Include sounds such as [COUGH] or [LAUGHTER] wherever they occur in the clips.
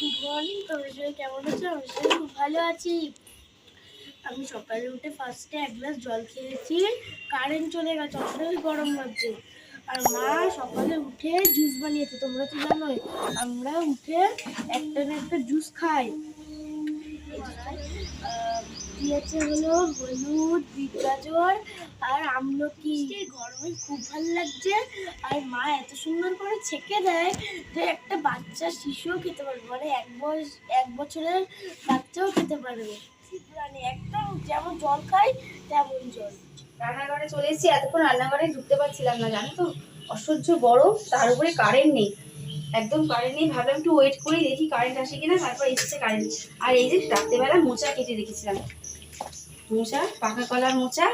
Good morning তোমরা সবাই কেমন আছো? আমি সবাই খুব ভালো আছি। আমি সকালে উঠে ফার্স্টে এক গ্লাস জল খেয়েছি। কারেন্ট চলে গেছে, অতটাই গরম লাগছে। আর মা সকালে উঠে জুস বানিয়েছে, তোমরা তো জানোই। আমরা উঠে একটা না একটা জুস খাই। দিয়েছে হলো হলুদ, বিট গাজর আর আমলকি। গরমে খুব ভালো লাগছে। আর মা এত সুন্দর করে ছেঁকে দেয় যে একটা বাচ্চা শিশুও খেতে পারবে। মানে এক বয়স, এক বছরের বাচ্চাও খেতে পারবে। মানে একদম যেমন জল খায়, তেমন জল। রান্নাঘরে চলে এসেছি। এতক্ষণ রান্নাঘরে ঢুকতে পারছিলাম না, জানো তো? অসহ্য গরম, তার উপরে কারেন্ট নেই। একদম কারেন্ট নেই। ভাবলাম একটু ওয়েট করি, দেখি কারেন্ট আসে কিনা, তারপর এসেছে কারেন্ট আর এই যে রাত্রেবেলা মোচা কেটে রেখেছিলাম। মোচা, পাকা কলার মোচা।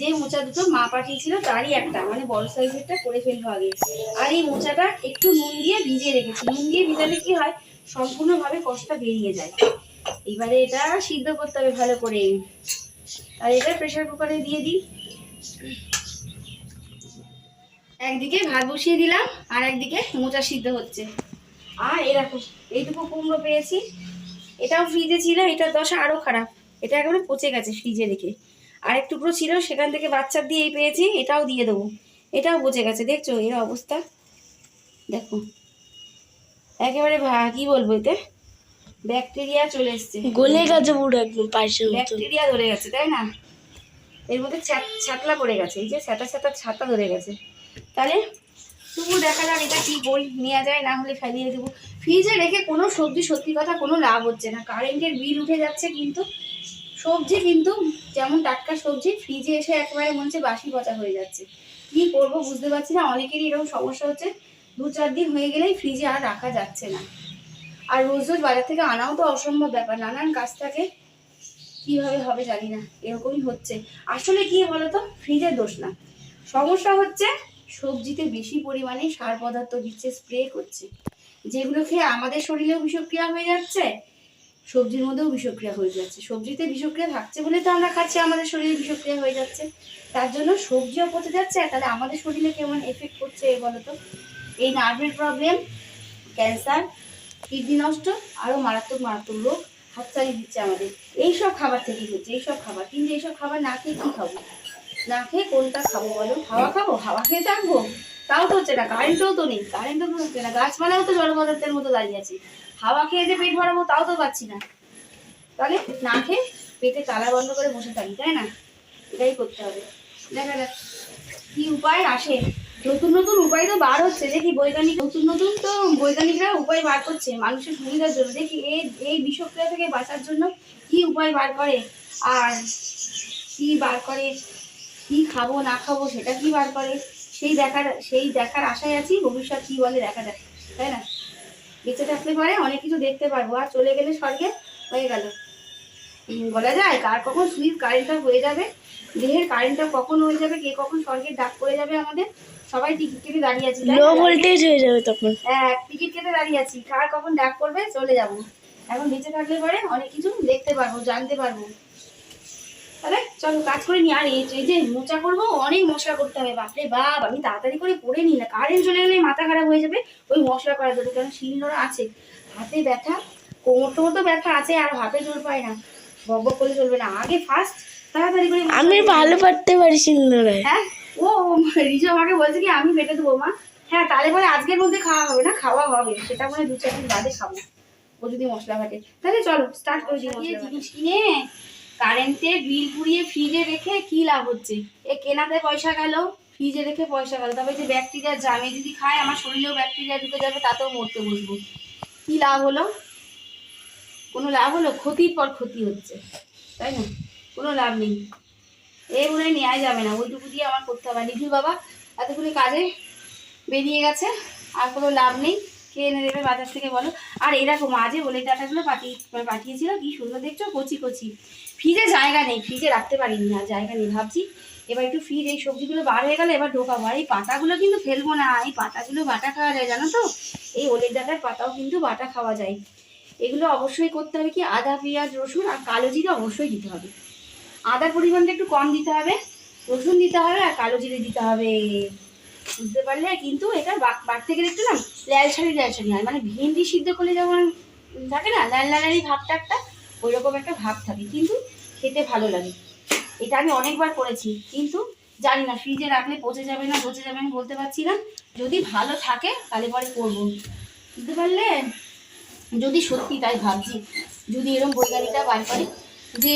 যে মোচা দুটো মা পাঠিয়েছিল তারই একটা মানে বড় সাইজেরটা করে ফেলব আগে। আর এই মোচাটা একটু নুন দিয়ে ভিজিয়ে রেখেছি। নুন দিয়ে ভিজালে কি হয়? সম্পূর্ণভাবে কষটা বেরিয়ে যায়। এবারে এটা সিদ্ধ করতে হবে ভালো করে। আর এটা প্রেশার কুকারে দিয়ে দিই। একদিকে ভাত বসিয়ে দিলাম, আর একদিকে মোচা সিদ্ধ হচ্ছে। আর এরকম এইটুকু কুমড়ো পেয়েছি। এটাও ফ্রিজে ছিল এটার দশা আরও খারাপ। এটা একেবারে পচে গেছে ফ্রিজে রেখে। আর এক টুকরো ছিল সেখান থেকে বাচ্চার দিয়েই পেয়েছি এটাও দিয়ে দেবো। এটাও পচে গেছে দেখছ? এর অবস্থা। দেখো। একেবারে কি বলব এতে? ব্যাকটেরিয়া চলে এসছে। গলে গেছে পুরো একদম পায়েসের ব্যাকটেরিয়া ধরে গেছে তাই না? এর মধ্যে ছ্যাতলা পড়ে গেছে এই যে ছ্যাটা ছ্যাটা ছাতা ধরে গেছে। তাহলে তবু দেখা যাক এটা কি করি নেওয়া যায় না হলে ফেলিয়ে দেবো। ফ্রিজে রেখে কোনো সবজি সত্যি কথা কোনো লাভ হচ্ছে না। কারেন্টের বিল উঠে যাচ্ছে কিন্তু সবজি কিন্তু যেমন টাটকা সবজি ফ্রিজে এসে একেবারে মনে হচ্ছে বাসি পচা হয়ে যাচ্ছে। কি করব বুঝতে পারছি না, অনেকেরই এরকম সমস্যা হচ্ছে। দু চার দিন হয়ে গেলেই ফ্রিজে আর রাখা যাচ্ছে না। আর রোজ রোজ বাজার থেকে আনাও তো অসম্ভব ব্যাপার, নানান কাজ থাকে। কীভাবে হবে জানি না, এরকমই হচ্ছে। আসলে কি বলতো ফ্রিজের দোষ না। সমস্যা হচ্ছে সবজিতে বেশি পরিমাণে সার পদার্থ দিচ্ছে স্প্রে করছে। যেগুলো খেয়ে আমাদের শরীরেও বিষক্রিয়া হয়ে যাচ্ছে সবজির মধ্যেও বিষক্রিয়া হয়ে যাচ্ছে। সবজিতে বিষক্রিয়া থাকছে বলে তো আমরা খাচ্ছি, আমাদের শরীরে বিষক্রিয়া হয়ে যাচ্ছে। তার জন্য সবজিও পচে যাচ্ছে, আর তাহলে আমাদের শরীরে কেমন এফেক্ট করছে বলতো এই নার্ভের প্রবলেম ক্যান্সার কিডনি নষ্ট আরও মারাত্মক মারাত্মক রোগ হাত চালিয়ে দিচ্ছে আমাদের। এইসব খাবার থেকেই হচ্ছে এইসব খাবার। কিন্তু এইসব খাবার না খেয়ে কী খাব? না খেয়ে কোনটা খাব বলো? হাওয়া খাব? হাওয়া খেয়ে থাকব তাও তো হচ্ছে না কারেন্টও তো নেই কারেন্টও তো হচ্ছে না। গাছপালাও তো জড় পদার্থের মতো দাঁড়িয়ে আছে। হাওয়া খেয়ে যে পেট ভরাবো, তাও তো পাচ্ছি না। তাহলে না খেয়ে পেটে তালা বন্ধ করে বসে থাকি, তাই না? এটাই করতে হবে। দেখা যাক কি উপায় আসে। নতুন নতুন উপায় তো বার হচ্ছে। দেখি বৈজ্ঞানিক নতুন নতুন তো বৈজ্ঞানিকরা উপায় বার করছে। মানুষের সুবিধার জন্য। দেখি এই এই বিষক্রিয়া থেকে বাঁচার জন্য কি উপায় বার করে? আর কি বার করে? কি খাব, না খাব, সেটা কি বার করে? সেই দেখার সেই দেখার আশায় আছি। ভবিষ্যৎ কি বলে দেখা যাক। তাই না? বেঁচে থাকলে পরে অনেক কিছু দেখতে পারব। আর চলে গেলে স্বর্গে হয়ে গেল। বলা যায় কার কখন সুইচ কারেন্টটা হয়ে যাবে দেহের কারেন্টটা কখন হয়ে যাবে কে কখন স্বর্গের ডাক পড়ে যাবে আমাদের সবাই টিকিট কেটে দাঁড়িয়ে আছি লো ভোল্টেজ হয়ে যাবে তখন। হ্যাঁ টিকিট কেটে দাঁড়িয়ে আছি কার কখন ডাক পড়বে চলে যাব। এখন বেঁচে থাকলে পরে অনেক কিছু দেখতে পারব জানতে পারব। তাহলে চলো কাজ করে নি। আর এই এই যে মোচা করব অনেক মশলা করতে হবে। বাপরে বাপ আমি তাড়াতাড়ি করে করে নিই না। কারেন্ট চলে গেলে মাথা খারাপ হয়ে যাবে ওই মশলা করার জন্য কারণ শিলনোড়া আছে। হাতে ব্যথা কোমর তো ব্যথা আছে আর হাতে জোর পায় না। বক বক করলে চলবে না। আগে ফার্স্ট তাড়াতাড়ি করে আমি ভালো পারতে পারি সিন্দুরে হ্যাঁ? ও রিজু আমাকে বলছে কি আমি বেটে দেবো মা। হ্যাঁ তাহলে পরে আজকের মধ্যে খাওয়া হবে না খাওয়া হবে। সেটা মানে দু চার দিন বাদে খাব। ও যদি মশলা ঘাটে তাহলে চলো স্টার্ট করে দিই জিনিস কিনে কারেন্টের বিল পুড়িয়ে ফ্রিজে রেখে কি লাভ হচ্ছে? এ কেনাতে পয়সা গেল ফ্রিজে রেখে পয়সা গেল। তবে যে ব্যাকটেরিয়া জামে যদি খায়, আমার শরীরেও ব্যাকটেরিয়া ঢুকে যাবে, তাতেও মরতে বসবো। কি লাভ হলো? কোনো লাভ হলো? ক্ষতির পর ক্ষতি হচ্ছে। তাই না? কোনো লাভ নেই। এই হয় নেওয়া যাবে না। ওইটুকু দিয়ে আমার করতে হবে। নিখিল বাবা এতগুলি কাজে বেরিয়ে গেছে। আর কোনো লাভ নেই। কে এনে দেবে বাজার থেকে বলো। আর এরকম মাঝে বলে ডাটাগুলো পাঠিয়ে পাঠিয়েছিল, কি সুন্দর দেখছ? কচি কচি। ফ্রিজে জায়গা নেই, ফ্রিজে রাখতে পারিনি আর জায়গা নেই। ভাবছি এবার একটু ফ্রিজ এই সবজিগুলো বার হয়ে গেলে এবার ঢোকাবো। আর এই পাতাগুলো কিন্তু ফেলব না, এই পাতাগুলো বাটা খাওয়া যায়, জানো তো? এই ওলের ডাটার পাতাও কিন্তু বাটা খাওয়া যায়। এগুলো অবশ্যই করতে হবে কি? আদা, পেঁয়াজ, রসুন আর কালো জিরে অবশ্যই দিতে হবে। আদার পরিমাণটা একটু কম দিতে হবে, রসুন দিতে হবে আর কালো জিরে দিতে হবে। বুঝতে পারলে? কিন্তু এটা বাড়তে গেলে একটু না লাল ছাড়ি লাল হয়। মানে ভেন্ডি সিদ্ধ করলে যেমন থাকে না লাল লালারি ভাবটা একটা ওই রকম একটা ভাব থাকে। কিন্তু খেতে ভালো লাগে। এটা আমি অনেকবার করেছি, কিন্তু জানি না, ফ্রিজে রাখলে পচে যাবে না, পচে যাবে, আমি বলতে পারছি না। যদি ভালো থাকে, তাহলে পরে করব। বুঝতে পারলে? যদি সত্যি তাই ভাবছি, যদি এরকম বৈজ্ঞানিকরা বার করে যে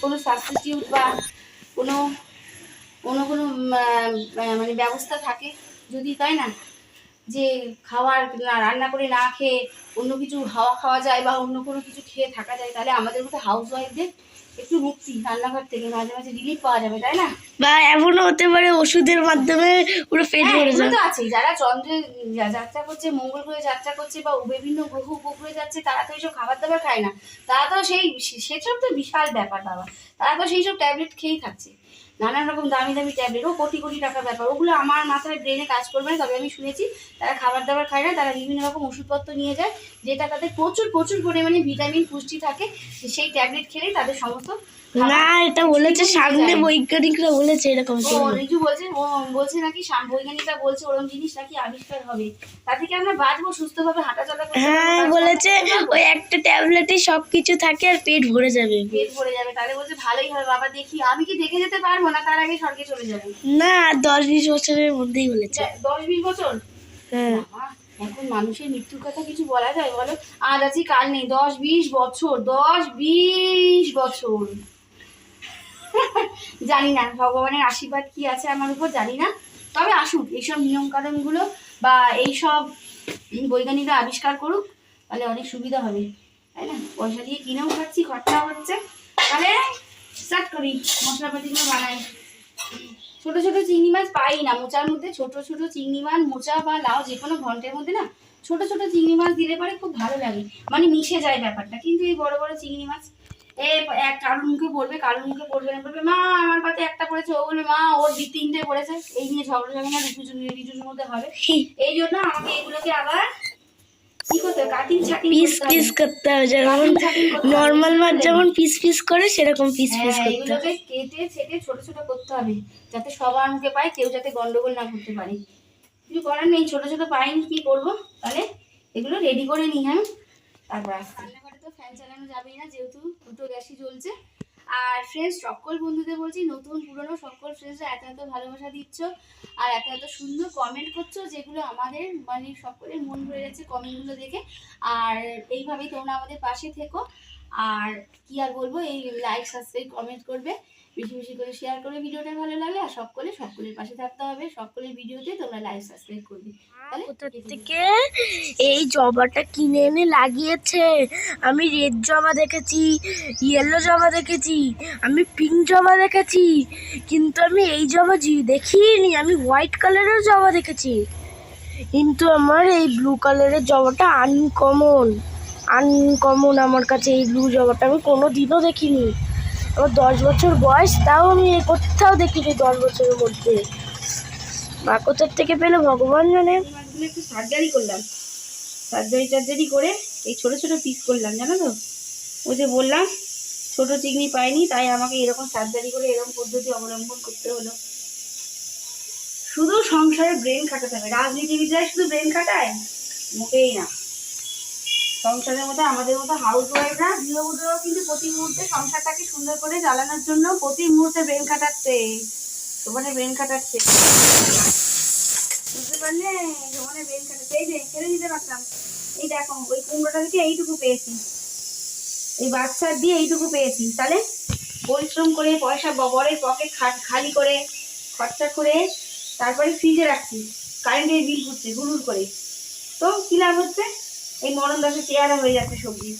কোনো সাবস্টিটিউট বা কোনো কোনো কোনো মানে ব্যবস্থা থাকে, যদি তাই না? যে খাওয়ার রান্না করে না খেয়ে অন্য কিছু হাওয়া খাওয়া যায় বা অন্য কোনো কিছু খেয়ে থাকা যায়, তাহলে আমাদের মতো হাউস ওয়াইফদের একটু মুক্তি রান্নাঘর থেকে মাঝে মাঝে রিলিফ পাওয়া যাবে তাই না? বা এমনও হতে পারে ওষুধের মাধ্যমে পুরো পেট হ্যাঁ, ভরে যায়। তো আছে যারা চন্দ্রে যাত্রা করছে মঙ্গল গ্রহে যাত্রা করছে বা বিভিন্ন গ্রহ উপগ্রহে যাচ্ছে তারা তো এইসব খাবার দাবার খায় না। তারা তো সেই সেসব তো বিশাল ব্যাপার বাবা। তারা তো সেই সব ট্যাবলেট খেয়েই থাকছে নানান রকম দামি দামি ট্যাবলেট, ও কোটি কোটি টাকার ব্যাপার। ওগুলো আমার মাথায় ব্রেনে কাজ করবে না, তবে আমি শুনেছি তারা খাবার দাবার খায় না, তারা বিভিন্ন রকম ওষুধপত্র নিয়ে যায়, যেটা তাদের প্রচুর প্রচুর পরিমাণে ভিটামিন পুষ্টি থাকে, সেই ট্যাবলেট খেলে তাদের সমস্ত না এটা বলেছে সামনে বৈজ্ঞানিকরা বলেছে এরকম। রিজু বলছে ও বলছে নাকি বৈজ্ঞানিকরা বলছে ওরকম জিনিস নাকি আবিষ্কার হবে। তা থেকে আমরা বাঁচবো সুস্থভাবে হাঁটাচলা করতে হ্যাঁ বলেছে ওই একটা ট্যাবলেটে সব কিছু থাকে আর পেট ভরে যাবে। পেট ভরে যাবে তাহলে বলছে ভালোই হবে বাবা দেখি। আমি কি দেখে যেতে পারব না তার আগে স্বর্গে চলে যাব? না দশ বিশ বছরের মধ্যেই বলেছে। দশ বিশ বছর? হ্যাঁ। এখন মানুষের মৃত্যুর কথা কিছু বলা যায় বলো? আজ আছি কাল নেই দশ বিশ বছর দশ বিশ বছর। জানি না ভগবানের আশীর্বাদ কি আছে আমার উপর জানি না তবে আসুক, এইসব নিয়ম কানুনগুলো বা এইসব বৈজ্ঞানিকরা আবিষ্কার করুক, তাহলে অনেক সুবিধা হবে, তাই না? পয়সা দিয়ে কিনেও খাচ্ছি খরচা হচ্ছে। তাহলে স্টার্ট করি মশলাপাতিগুলো বানাই। ছোট ছোট চিংড়ি মাছ পাই না, মোচার মধ্যে ছোট ছোট চিংড়ি মাছ, মোচা বা লাউ যে কোনো ঘন্টের মধ্যে না, ছোট ছোট চিংড়ি মাছ দিলে পরে খুব ভালো লাগে। মানে মিশে যায় ব্যাপারটা, কিন্তু এই বড় বড় চিংড়ি মাছ এ এক মুখে পড়বে মুখে পড়বে না? বলবে মা আমার পাতে একটা পড়েছে। ও বলবে মা ওর দি তিনটে পড়েছে। এই নিয়ে ঝগড়া ঝগড়া রিচুর মধ্যে হবে। এই জন্য আমাকে এগুলোকে আবার করতে হবে? পিস পিস করতে যেমন নর্মাল মাছ যেমন পিস পিস করে সেরকম পিস পিস হ্যাঁ, করতে হবে। এগুলোকে কেটে ছেটে ছোট ছোট করতে হবে। যাতে সবার মুখে পায় কেউ যাতে গন্ডগোল না করতে পারে। কিছু করার নেই ছোট ছোট পাইনি কি করব? তাহলে এগুলো রেডি করে নিই হ্যাঁ? তারপর আসছি। ফ্যান চালানো যাবেই না, যেহেতু দুটো গ্যাসই জ্বলছে। আর ফ্রেন্ডস সকল বন্ধুদের বলছি, নতুন, পুরনো সকল ফ্রেন্ডসরা এত এত ভালোবাসা দিচ্ছ আর এত এত সুন্দর কমেন্ট করছ, যেগুলো আমাদের মানে সকলের মন ভরে যাচ্ছে কমেন্টগুলো দেখে। আর এইভাবেই তোমরা আমাদের পাশে থেকো। আর কি আর বলব, এই লাইক সাবস্ক্রাইব কমেন্ট করবে। বেশি বেশি করে শেয়ার করবে ভিডিওটা ভালো লাগলে আর সকলে সকলের পাশে থাকতে হবে। সকলের ভিডিওতে তোমরা লাইক সাবস্ক্রাইব করবে। থেকে এই জবাটা কিনে এনে লাগিয়েছে? আমি রেড জবা দেখেছি ইয়েলো জবা দেখেছি আমি পিঙ্ক জবা দেখেছি কিন্তু আমি এই জবা জি- দেখিনি আমি হোয়াইট কালারের জবা দেখেছি। কিন্তু আমার এই ব্লু কালারের জবাটা আনকমন আনকমন আমার কাছে এই ব্লু জবাটা। আমি কোনো দিনও দেখিনি। আমার দশ বছর বয়স, তাও আমি কোথাও দেখিনি দশ বছরের মধ্যে। বা কোথার থেকে পেলে ভগবান জানে। একটু সার্জারি করলাম। সার্জারি টার্জারি করে এই ছোট ছোট পিস করলাম, জানো তো? ওই যে বললাম, ছোট চিংড়ি পাইনি, তাই আমাকে এরকম সার্জারি করে এরকম পদ্ধতি অবলম্বন করতে হলো। শুধু সংসারে ব্রেন খাটাতে হবে। রাজনীতিবিদরা শুধু ব্রেন খাটায়? মোটেই না। সংসারের মধ্যে, আমাদের মতো হাউস ওয়াইফরা গৃহবধূরাও কিন্তু প্রতি মুহূর্তে সংসারটাকে সুন্দর করে চালানোর জন্য প্রতি মুহূর্তে ব্রেন খাটাচ্ছে। তোমাদের ব্রেন খাটাচ্ছে। বুঝতে পারলে? জমানে বেল কাটাতে এই যে ছেড়ে দিতে পারতাম। এই দেখো, ওই কুমড়োটা থেকে এইটুকু পেয়েছি। এই বাচ্চার দিয়ে এইটুকু পেয়েছি। তাহলে পরিশ্রম করে, পয়সা বরের পকেট খালি করে, খরচা করে তারপরে ফ্রিজে রাখছি। কারেন্টের বিল হচ্ছে হুড়ুর করে। তো কী লাভ হচ্ছে? এই মরণ দশা চেয়ারা হয়ে যাচ্ছে সবজি।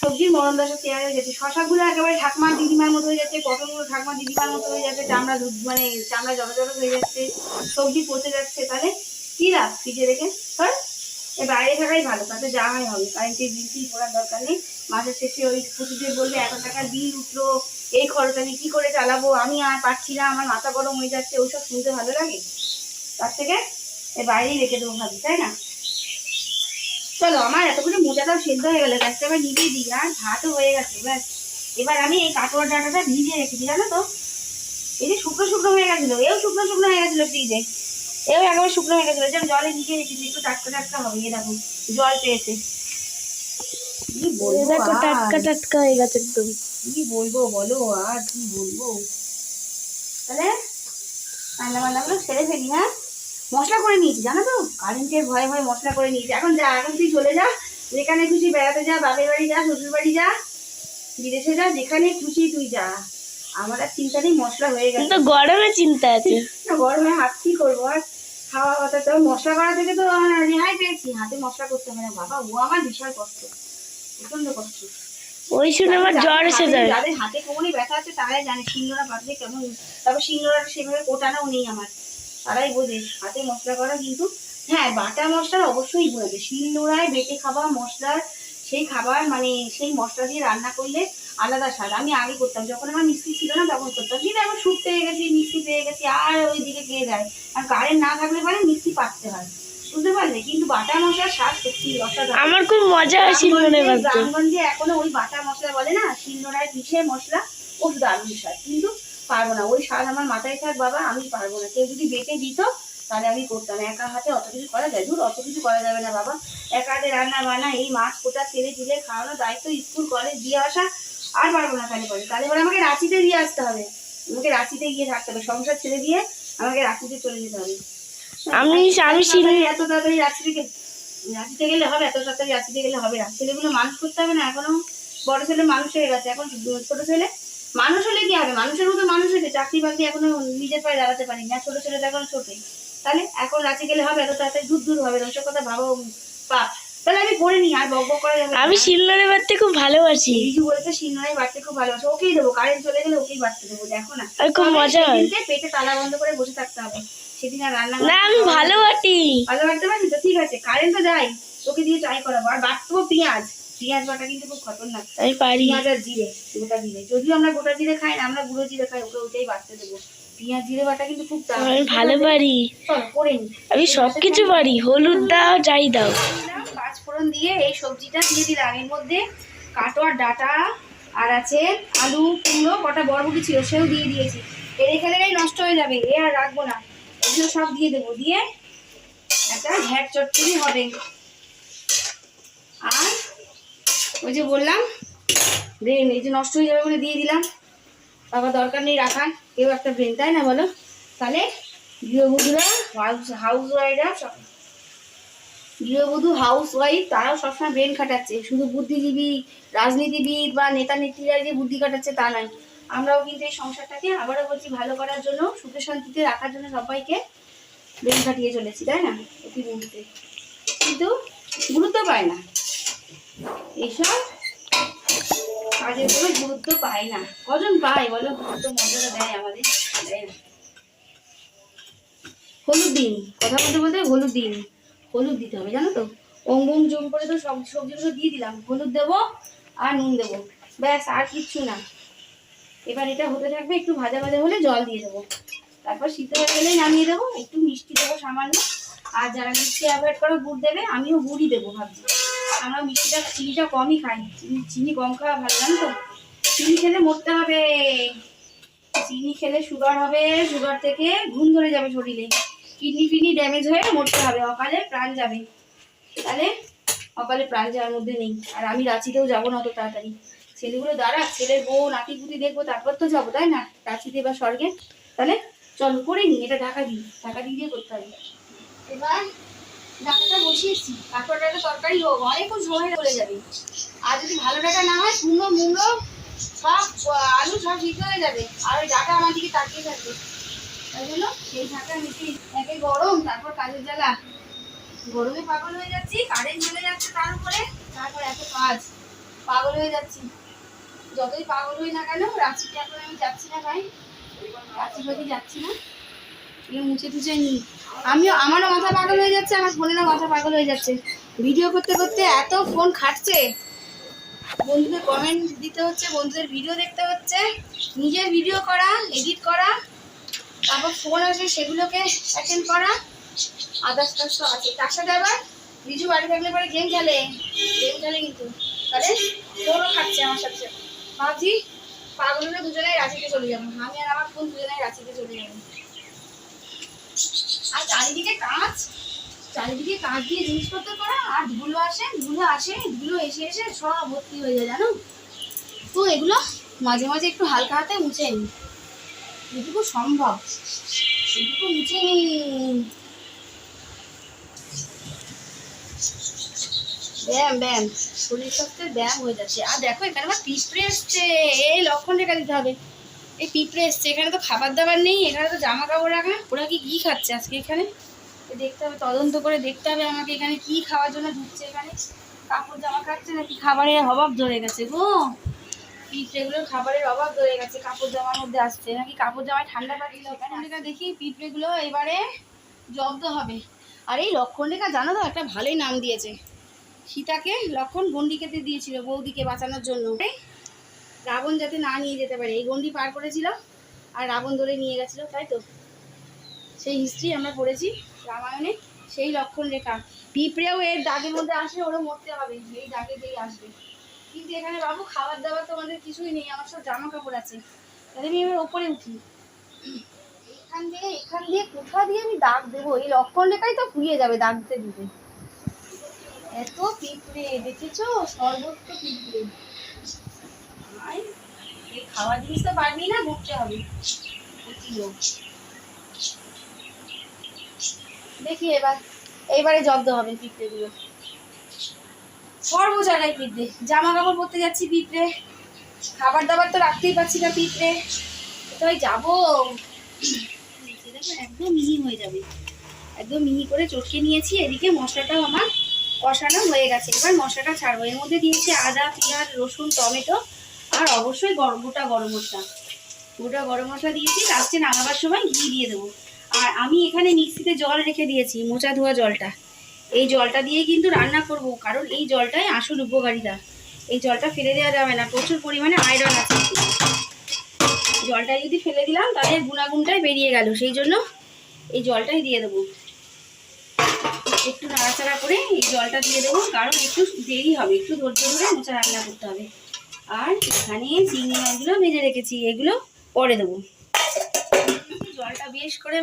সবজির মরণ দশা চেয়ারা হয়ে যাচ্ছে। শশাগুলো একেবারে ঠাকমার দিদিমার মতো হয়ে যাচ্ছে, পটলগুলো ঠাকমার দিদিমার মতো হয়ে যাচ্ছে, চামড়া মানে চামড়া জড়ো হয়ে যাচ্ছে, সবজি পচে যাচ্ছে। তাহলে কি রাখ ফ্রিজে রেখে ধর, এ বাইরে থাকাই ভালো, তাতে যাওয়াই হবে। কারেন্টের বিল টিল করার দরকার নেই। মাসের শেষে ওই পুজোদের বললে, এত টাকার বিল উঠল এই খরচ আমি কী করে চালাবো? আমি আর পারছি না, আমার মাথা গরম হয়ে যাচ্ছে। ওইসব শুনতে ভালো লাগে? তার থেকে এ বাইরেই রেখে দেবো ভাবি, তাই না? চলো আমার এতগুলো মোচাটাও সেদ্ধ হয়ে গেলো। গ্যাসটা এবার নিভিয়ে দিই আর ভাতও হয়ে গেছে এবার এবার আমি এই কাটোয়া ডাটাটা ভিজিয়ে রেখেছি জানো তো? এই যে শুকনো শুকনো হয়ে গেছিল এও শুকনো শুকনো হয়ে গেছিল ফ্রিজে এও একবার শুকনো হয়ে গেছিল যেন জলে ভিজিয়ে রেখেছি একটু টাটকা টাটকা হবে এ দেখো জল পেয়েছে। কি বলব দেখো আর? টাটকা টাটকা হয়ে গেছে একদম। কি বলব বলো আর কি বলব? তাহলে রান্না বান্নাগুলো সেরে ফেলি হ্যাঁ? মশলা করে নিয়েছি জানো তো? কারেন্টের ভয়ে ভয়ে মশলা করে নিয়েছি। এখন যা এখন তুই চলে যা যেখানে খুশি বেড়াতে যা বাপের বাড়ি যা শ্বশুর বাড়ি যা বিদেশে যা যেখানে খুশি তুই যা। আমার আর চিন্তা নেই মশলা হয়ে গেছে। কিন্তু গরমে চিন্তা আছে। [LAUGHS] গরমে হাত কি করব? আর খাওয়া কথা তো মশলা করা থেকে তো রেহাই পেয়েছি। হাতে মশলা করতে হবে না বাবা ও আমার বিশাল কষ্ট। প্রচণ্ড কষ্ট। ওই শুনে আমার জ্বর এসে হাতে- যায়। যাদের হাতে কোমরে ব্যথা আছে তারাই জানে শিলনোড়া পাতলে কেমন তারপর শিলনোড়াটা সেভাবে কোটানোও নেই আমার। তারাই বোঝে হাতে মশলা করা কিন্তু হ্যাঁ বাটা মশলার অবশ্যই বোঝে শিলনোড়ায় বেটে খাওয়া মশলার সেই খাবার মানে সেই মশলা দিয়ে রান্না করলে আলাদা স্বাদ। আমি আগে করতাম যখন আমার মিক্সি ছিল না তখন করতাম। কিন্তু এখন সুপ পেয়ে গেছি মিক্সি পেয়ে গেছি আর ওই দিকে কে যায়। আর কারেন্ট না থাকলে পরে মিক্সি পাততে হয়। বুঝতে পারলে? কিন্তু বাটা মশলার স্বাদ সত্যি অসাধারণ। আমার খুব মজা হয় গ্রামগঞ্জে- এখনও ওই বাটা মশলা বলে না? শিলনোড়ায় পিষে মশলা খুব দারুণ স্বাদ। কিন্তু পারব না। ওই স্বাদ আমার মাথায় থাক বাবা আমি পারব না। কেউ যদি বেটে দিত তাহলে আমি করতাম। একা হাতে অত কিছু করা যায়? দূর অত কিছু করা যাবে না বাবা। একা হাতে রান্না বান্না এই মাছ কোটা ছেলে তুলে খাওয়ানো দায়িত্ব স্কুল কলেজ দিয়ে আসা আর পারব না তাহলে পরে তাহলে পরে আমাকে রাঁচিতে দিয়ে আসতে হবে। আমাকে রাঁচিতে গিয়ে থাকতে হবে। সংসার ছেড়ে দিয়ে আমাকে রাঁচিতে চলে যেতে হবে। আমি আমি এত তাড়াতাড়ি রাঁচি থেকে রাঁচিতে গেলে হবে এত তাড়াতাড়ি রাঁচিতে গেলে হবে না। ছেলেগুলো মানুষ করতে হবে না এখনও। বড় ছেলে মানুষ হয়ে গেছে। এখন ছোট ছেলে মানুষ হলে কি হবে? মানুষের মতো মানুষ হয়েছে চাকরি বাকরি এখনও নিজের পায়ে দাঁড়াতে পারিনি। আর ছোট ছেলেটা এখন ছোটই। তাহলে এখন রাঁচি গেলে হবে এত তাড়াতাড়ি দূর দূর হবে না কথা ভাবো পাপ। তাহলে আমি করে নিই আর বক বক করা যাবে আমি শিলনোড়ে বাজতে খুব ভালোবাসি। রিজু বলেছে সিনহাই বাড়তে খুব ভালোবাসে। ওকেই দেবো কারেন্ট চলে গেলে ওকেই বাড়তে দেবো দেখো না। খুব মজা হয়। পেটে তালা বন্ধ করে বসে থাকতে হবে। সেদিন আর রান্না না আমি ভালো বাটি ভালো বাড়তে পারবি তো ঠিক আছে কারেন্ট তো যাই ওকে দিয়ে ট্রাই করাবো। আর বাটবো পেঁয়াজ। পেঁয়াজ বাটা কিন্তু খুব খতরনাক। আমি পারি। পেঁয়াজ আর জিরে গোটা জিরে। যদিও আমরা গোটা জিরে খাই না আমরা গুঁড়ো জিরে খাই ওকে ওটাই বাটতে দেবো। পেঁয়াজ জিরে বাটা কিন্তু খুব দারুণ। আমি ভালো পারি। করে নি আমি সব কিছু পারি হলুদ দাও যাই দাও। পাঁচ ফোড়ন দিয়ে এই সবজিটা দিয়ে দিলাম। এর মধ্যে কাটোয়ার ডাটা আর আছে আলু কুমড়ো কটা বরবটি ছিল সেও দিয়ে দিয়েছি। এর এখানে নষ্ট হয়ে যাবে এ আর রাখব না। এগুলো সব দিয়ে দেবো। দিয়ে একটা ঘ্যাট চটচড়ি হবে। আর ওই যে বললাম ব্রেন এই যে নষ্ট হয়ে যাবে বলে দিয়ে দিলাম। বাবা দরকার নেই রাখার কেউ একটা ব্রেন তাই না বলো? তাহলে গৃহবধূরা হাউস হাউস ওয়াইফরা সব গৃহবধূ হাউস ওয়াইফ তারাও সবসময় ব্রেন খাটাচ্ছে। শুধু বুদ্ধিজীবী, রাজনীতিবিদ বা নেতা নেত্রীরা যে বুদ্ধি কাটাচ্ছে তা নয়। আমরাও কিন্তু এই সংসারটাকে আবারও বলছি, ভালো করার জন্য, সুখে শান্তিতে রাখার জন্য সবাইকে ব্রেন খাটিয়ে চলেছি, তাই না? প্রতি মুহূর্তে কিন্তু গুরুত্ব পায় না। এইসব কাজের কোনো গুরুত্ব পায় না। কজন পায় বলো? গুরুত্ব মর্যাদা দেয় আমাদের? হলুদ দিন। কথা বলতে বলতে হলুদ দিন। হলুদ দিতে হবে, জানো তো? ওম ওম জম করে তো সব সবজিগুলো দিয়ে দিলাম। হলুদ দেবো আর নুন দেবো। ব্যাস, আর কিচ্ছু না। এবার এটা হতে থাকবে একটু ভাজা ভাজা হলে জল দিয়ে দেবো। তারপর সিদ্ধ হয়ে গেলেই নামিয়ে দেবো। একটু মিষ্টি দেবো সামান্য। আর যারা মিষ্টি অ্যাভয়েড করো, গুড় দেবে, আমিও গুড়ই দেবো ভাবছি। আমরা মিষ্টিটা, চিনিটা কমই খাই। চিনি কম খাওয়া ভালো, জানো তো? চিনি খেলে মরতে হবে। চিনি খেলে সুগার হবে, সুগার থেকে ঘুম ধরে যাবে শরীরে। কিডনি ফিডনি ড্যামেজ হয়ে মরতে হবে, অকালে প্রাণ যাবে। তাহলে অকালে প্রাণ যাওয়ার মধ্যে নেই। আর আমি রাঁচিতেও যাব না অত তাড়াতাড়ি। ছেলেগুলো দাঁড়া, ছেলের বউ, নাতি পুতি দেখব, তারপর তো যাব, তাই না? রাঁচিতে বা স্বর্গে। তাহলে চলো করে নি, এটা ঢাকা দিই ঢাকা দিয়ে করতে হবে। এবার ডাটাটা বসিয়েছি তারপর একটা তরকারি হোক, অনেকক্ষণ সময় চলে যাবে। আর যদি ভালো ডাটা না হয়, কুমড়ো মুমড়ো সব, আলু সব সিদ্ধ হয়ে যাবে। আর ওই ডাটা আমার দিকে তাকিয়ে থাকবে। তাই জন্য সেই ঢাকা নিচে একে গরম, তারপর কাজের জ্বালা। গরমে পাগল হয়ে যাচ্ছি, কারেন্ট চলে যাচ্ছে তার উপরে। তারপর এত কাজ, পাগল হয়ে যাচ্ছি। যতই পাগল হই না কেন রাঁচিতে এখন আমি যাচ্ছি না ভাই। প্রতি যাচ্ছি না। মুছে টুছে নি। আমিও, আমারও মাথা পাগল হয়ে যাচ্ছে, আমার ফোনেরও মাথা পাগল হয়ে যাচ্ছে। ভিডিও করতে করতে এত ফোন খাটছে। বন্ধুদের কমেন্ট দিতে হচ্ছে, বন্ধুদের ভিডিও দেখতে হচ্ছে। নিজের ভিডিও করা এডিট করা, তারপর ফোন আসে সেগুলোকে অ্যাটেন্ড করা। আদার্স কাজ তো আছে। তার সাথে আবার বিজু বাড়ি থাকলে পরে গেম খেলে। গেম খেলে কিন্তু। তাহলে ফোনও খাচ্ছে আমার সাথে। সাথে। ভাবছি পাগল হলে দুজনেই রাঁচিতে চলে যাব। আমি আর আমার ফোন দুজনেই রাঁচিতে চলে যাব। আর চারিদিকে কাঁচ চারিদিকে কাঁচ দিয়ে জিনিসপত্র করা, আর ধুলো আসে ধুলো আসে, ধুলো এসে এসে সব ভর্তি হয়ে যায়, জানো? তো এগুলো মাঝে মাঝে একটু হালকা হাতে মুছে নিই। যেটুকু সম্ভব, সেটুকু মুছে নিই। ব্যায়াম ব্যায়াম, শরীর স্বাস্থ্যের ব্যায়াম হয়ে যাচ্ছে। আর দেখো, এখানে আমার পিঁপড়ে এসছে। এই লক্ষণ রেখা দিতে হবে? এই পিঁপড়ে এসছে এখানে তো খাবার দাবার নেই এখানে তো জামা কাপড় রাখা ওরা কি কি খাচ্ছে আজকে এখানে? দেখতে হবে তদন্ত করে দেখতে হবে আমাকে এখানে কি খাওয়ার জন্য ঢুকছে এখানে। কাপড় জামা খাচ্ছে নাকি খাবারের অভাব ধরে গেছে গো? পিঁপড়েগুলোর খাবারের অভাব ধরে গেছে কাপড় জামার মধ্যে আসছে। নাকি কাপড় জামায় ঠান্ডা পাঠিয়ে এখানে রেখা দেখি পিঁপড়েগুলো এবারে জব্দ হবে। আর এই লক্ষণ রেখা জানো তো একটা ভালোই নাম দিয়েছে। সীতাকে লক্ষণ গন্ডি কেটে দিয়েছিল বৌদিকে বাঁচানোর জন্য। রাবণ যাতে না নিয়ে যেতে পারে। এই গন্ডি পার করেছিল আর রাবণ ধরে নিয়ে গেছিল, তাই তো? সেই হিস্ট্রি আমরা পড়েছি রামায়ণে, সেই লক্ষণ রেখা। পিঁপড়েও এর দাগের মধ্যে আসে, ওরও মরতে হবে এই দাগে যেই আসবে। কিন্তু এখানে বাবু খাবার দাবার তো আমাদের কিছুই নেই, আমার সব জামা কাপড় আছে। তাহলে আমি এবার ওপরে উঠি। এখান দিয়ে এখান দিয়ে কোথা দিয়ে আমি দাগ দেবো? এই লক্ষণ রেখাই তো ফুরিয়ে যাবে দাগ দিতে এত পিঁপড়ে, দেখেছ? সর্বত্র পিঁপড়ে। এই খাওয়ার জিনিস তো পারবি না, ঘুরতে হবে। দেখি এবার এইবারে জব্দ হবে পিঁপড়ে। জামা কাপড় পরতে যাচ্ছি পিঁপড়ে। খাবার দাবার তো রাখতেই পারছি না পিঁপড়ে। তাই যাব? একদম মিহি হয়ে যাবে। একদম মিহি করে চটকে নিয়েছি। এদিকে মশলাটাও আমার কষানো হয়ে গেছে। এবার মশলাটা ছাড়বো। এর মধ্যে দিয়েছি আদা, পেঁয়াজ, রসুন, টমেটো। আর অবশ্যই গরম গোটা গরম মশলা। গোটা গরম মশলা দিয়েছি, লাস্টে নামাবার সময় ঘি দিয়ে দেবো। আর আমি এখানে মিক্সিতে জল রেখে দিয়েছি, মোচা ধোয়া জলটা। এই জলটা দিয়ে কিন্তু রান্না করব, কারণ এই জলটাই আসল উপকারিতা। এই জলটা ফেলে দেওয়া যাবে না, প্রচুর পরিমাণে আয়রন আছে। জলটা যদি ফেলে দিলাম, তাহলে গুণাগুণটাই বেরিয়ে গেল, সেই জন্য এই জলটাই দিয়ে দেবো। একটু নাড়াচাড়া করে এই জলটা দিয়ে দেবো, কারণ একটু দেরি হবে, একটু ধৈর্য ধরে মোচা রান্না করতে হবে। আর এখানে চিংড়ি মাছগুলো ভেজে রেখেছি, এগুলো পরে দেবো। জলটা বেশ করে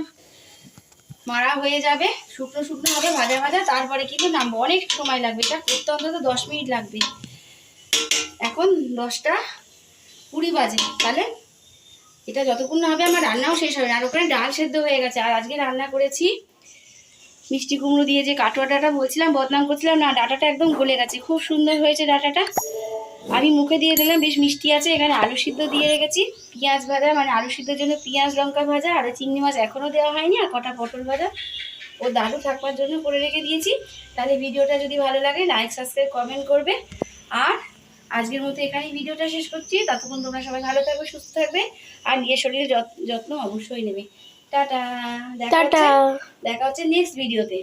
মারা হয়ে যাবে, শুকনো শুকনো হবে, ভাজা ভাজা, তারপরে কিন্তু নামবো। অনেক সময় লাগবে, এটা করতে অন্তত দশ মিনিট লাগবে। এখন দশটা কুড়ি বাজে, তাহলে এটা যতক্ষণ না হবে আমার রান্নাও শেষ হবে আর ওখানে ডাল সেদ্ধ হয়ে গেছে, আর আজকে রান্না করেছি মিষ্টি কুমড়ো দিয়ে যে কাটোয়া ডাটা বলছিলাম, বদনাম করছিলাম, না, ডাটাটা একদম গলে গেছে। খুব সুন্দর হয়েছে ডাটাটা। আমি মুখে দিয়ে দিলাম বেশ মিষ্টি আছে। এখানে আলু সিদ্ধ দিয়ে রেখেছি পেঁয়াজ ভাজা মানে আলু সিদ্ধর জন্য পেঁয়াজ লঙ্কা ভাজা আর চিংড়ি মাছ এখনও দেওয়া হয়নি আর কটা পটল ভাজা। ও দাদু থাকবার জন্য করে রেখে দিয়েছি। তাহলে ভিডিওটা যদি ভালো লাগে লাইক সাবস্ক্রাইব কমেন্ট করবে। আর আজকের মতো এখানেই ভিডিওটা শেষ করছি। ততক্ষণ তোমরা সবাই ভালো থাকবে সুস্থ থাকবে আর নিজের শরীরের যত্ন যত্ন অবশ্যই নেবে। টাটা দেখা টাটা। হচ্ছে দেখা হচ্ছে নেক্সট ভিডিওতে